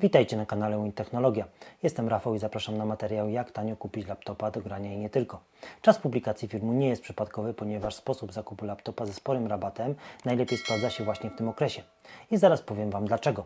Witajcie na kanale Win Technologia. Jestem Rafał i zapraszam na materiał jak tanio kupić laptopa do grania i nie tylko. Czas publikacji filmu nie jest przypadkowy, ponieważ sposób zakupu laptopa ze sporym rabatem najlepiej sprawdza się właśnie w tym okresie. I zaraz powiem Wam dlaczego.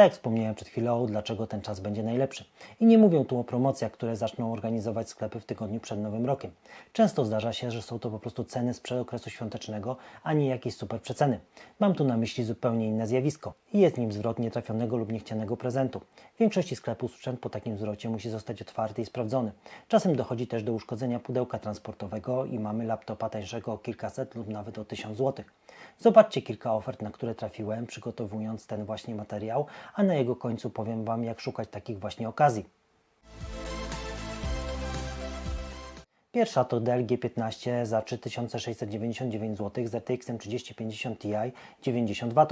Tak jak wspomniałem przed chwilą, dlaczego ten czas będzie najlepszy. I nie mówię tu o promocjach, które zaczną organizować sklepy w tygodniu przed Nowym Rokiem. Często zdarza się, że są to po prostu ceny sprzed okresu świątecznego, a nie jakieś super przeceny. Mam tu na myśli zupełnie inne zjawisko i jest nim zwrot nietrafionego lub niechcianego prezentu. W większości sklepów sprzęt po takim zwrocie musi zostać otwarty i sprawdzony. Czasem dochodzi też do uszkodzenia pudełka transportowego i mamy laptopa tańszego o kilkaset lub nawet o tysiąc złotych. Zobaczcie kilka ofert, na które trafiłem, przygotowując ten właśnie materiał, a na jego końcu powiem Wam, jak szukać takich właśnie okazji. Pierwsza to Dell G15 za 3699 zł z RTX 3050 Ti 90 W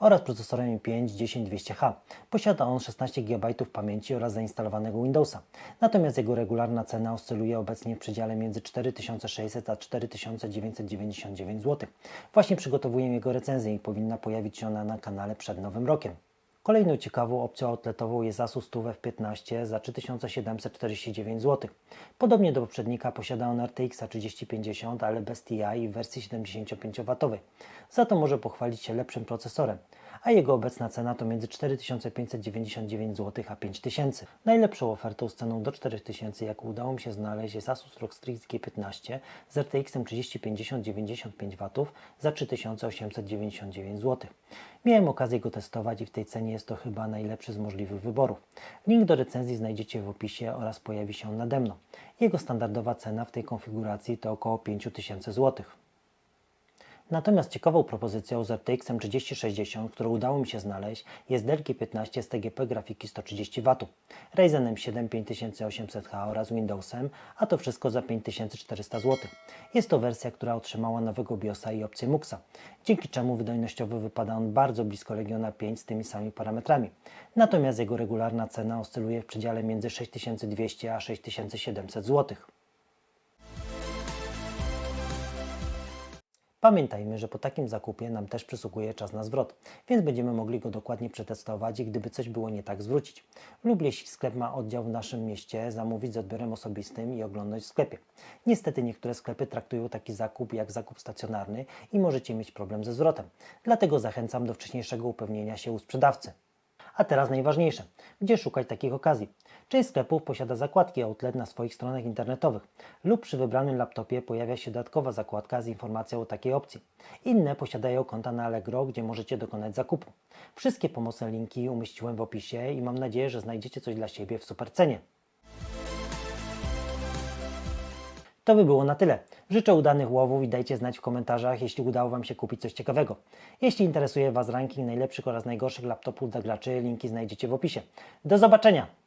oraz procesorem i5 10200H. Posiada on 16 GB pamięci oraz zainstalowanego Windowsa. Natomiast jego regularna cena oscyluje obecnie w przedziale między 4600 a 4999 zł. Właśnie przygotowuję jego recenzję i powinna pojawić się ona na kanale przed Nowym Rokiem. Kolejną ciekawą opcją outletową jest Asus TUF F15 za 3749 zł. Podobnie do poprzednika posiada on RTX 3050, ale bez TI w wersji 75W. Za to może pochwalić się lepszym procesorem, a jego obecna cena to między 4599 zł a 5000. Najlepszą ofertą z ceną do 4000, jaką udało mi się znaleźć, jest Asus ROG Strix G15 z RTX 3050 95W za 3899 zł. Miałem okazję go testować i w tej cenie jest to chyba najlepszy z możliwych wyborów. Link do recenzji znajdziecie w opisie oraz pojawi się on nade mną. Jego standardowa cena w tej konfiguracji to około 5000 zł. Natomiast ciekawą propozycją z RTX 3060, którą udało mi się znaleźć, jest Dell G15 z TGP grafiki 130 W, Ryzenem 7 5800H oraz Windowsem, a to wszystko za 5400 zł. Jest to wersja, która otrzymała nowego BIOSa i opcję MUXa, dzięki czemu wydajnościowo wypada on bardzo blisko Legiona 5 z tymi samymi parametrami. Natomiast jego regularna cena oscyluje w przedziale między 6200 a 6700 zł. Pamiętajmy, że po takim zakupie nam też przysługuje czas na zwrot, więc będziemy mogli go dokładnie przetestować i gdyby coś było nie tak, zwrócić. Lub jeśli sklep ma oddział w naszym mieście, zamówić z odbiorem osobistym i oglądać w sklepie. Niestety niektóre sklepy traktują taki zakup jak zakup stacjonarny i możecie mieć problem ze zwrotem. Dlatego zachęcam do wcześniejszego upewnienia się u sprzedawcy. A teraz najważniejsze. Gdzie szukać takich okazji? Część sklepów posiada zakładki outlet na swoich stronach internetowych lub przy wybranym laptopie pojawia się dodatkowa zakładka z informacją o takiej opcji. Inne posiadają konta na Allegro, gdzie możecie dokonać zakupu. Wszystkie pomocne linki umieściłem w opisie i mam nadzieję, że znajdziecie coś dla siebie w super cenie. To by było na tyle. Życzę udanych łowów i dajcie znać w komentarzach, jeśli udało Wam się kupić coś ciekawego. Jeśli interesuje Was ranking najlepszych oraz najgorszych laptopów dla graczy, linki znajdziecie w opisie. Do zobaczenia!